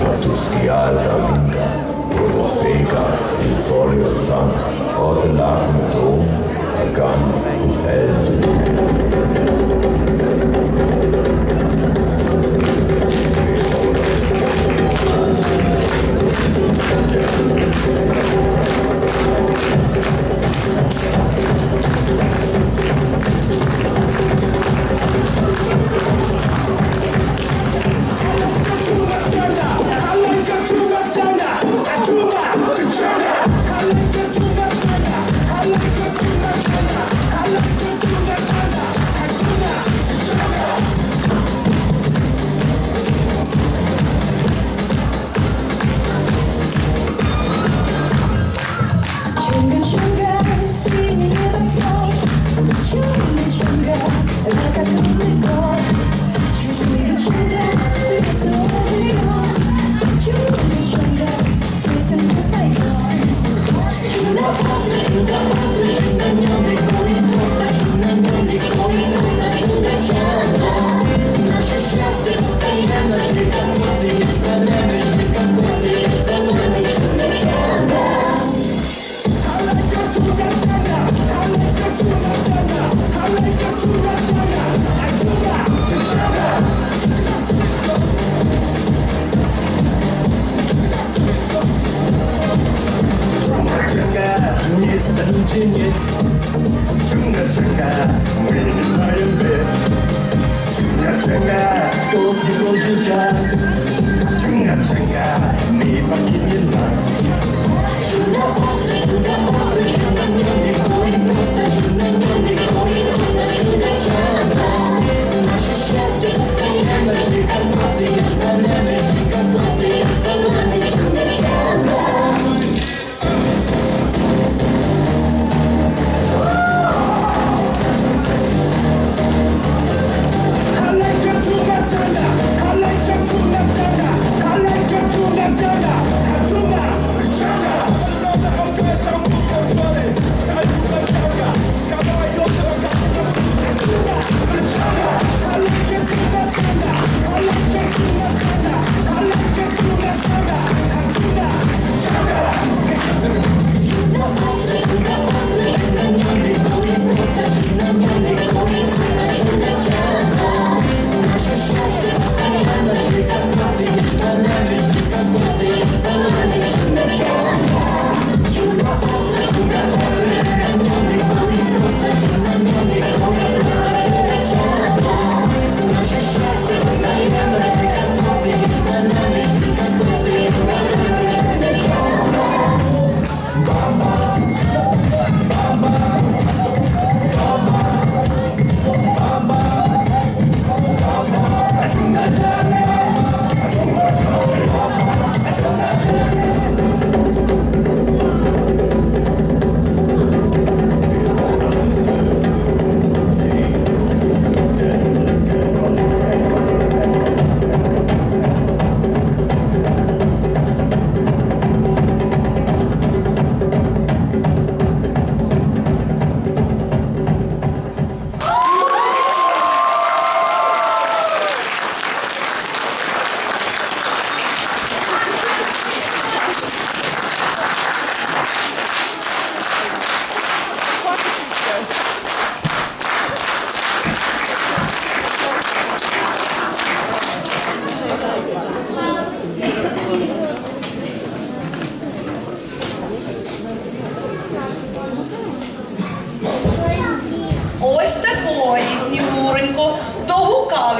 Fortus dial dalinga, product vega, in folio thumb. tận trên nhiệt chúng ta chẳng ngà mình là em về chúng ta chẳng ngà cô chỉ cô chưa cha chúng ta chẳng ngà mình mà nhìn nhìn mà chúng ta chúng ta chúng ta chúng ta chúng ta chúng ta chúng ta chúng ta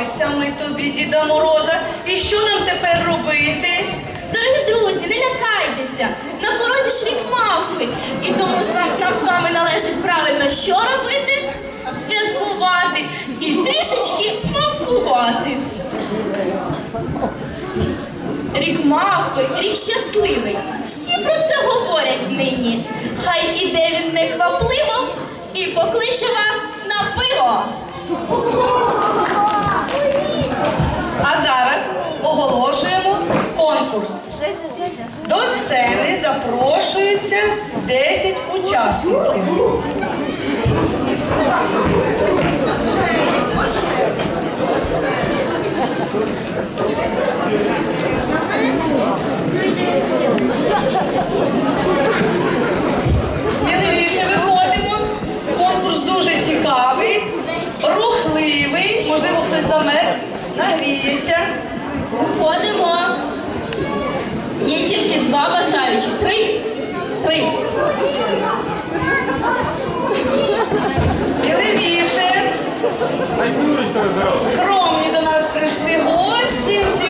догукалися ми тобі, Діда Мороза. І що нам тепер робити? Дорогі друзі, не лякайтеся. На порозі ж рік мавпи. І тому нам з вами належить правильно що робити? Святкувати і трішечки мавпувати. Рік мавпи, рік щасливий. Всі про це говорять нині. Хай іде він неквапливо і покличе вас на пиво. конкурс. До сцени запрошуються 10 учасників. Сміливіше виходимо. Конкурс дуже цікавий, рухливий, можливо, хтось замерз, нагріється. Виходимо. Є тільки два бажаючі. Три. Три. Сміливіше. А Снурочка вибирав. Крок.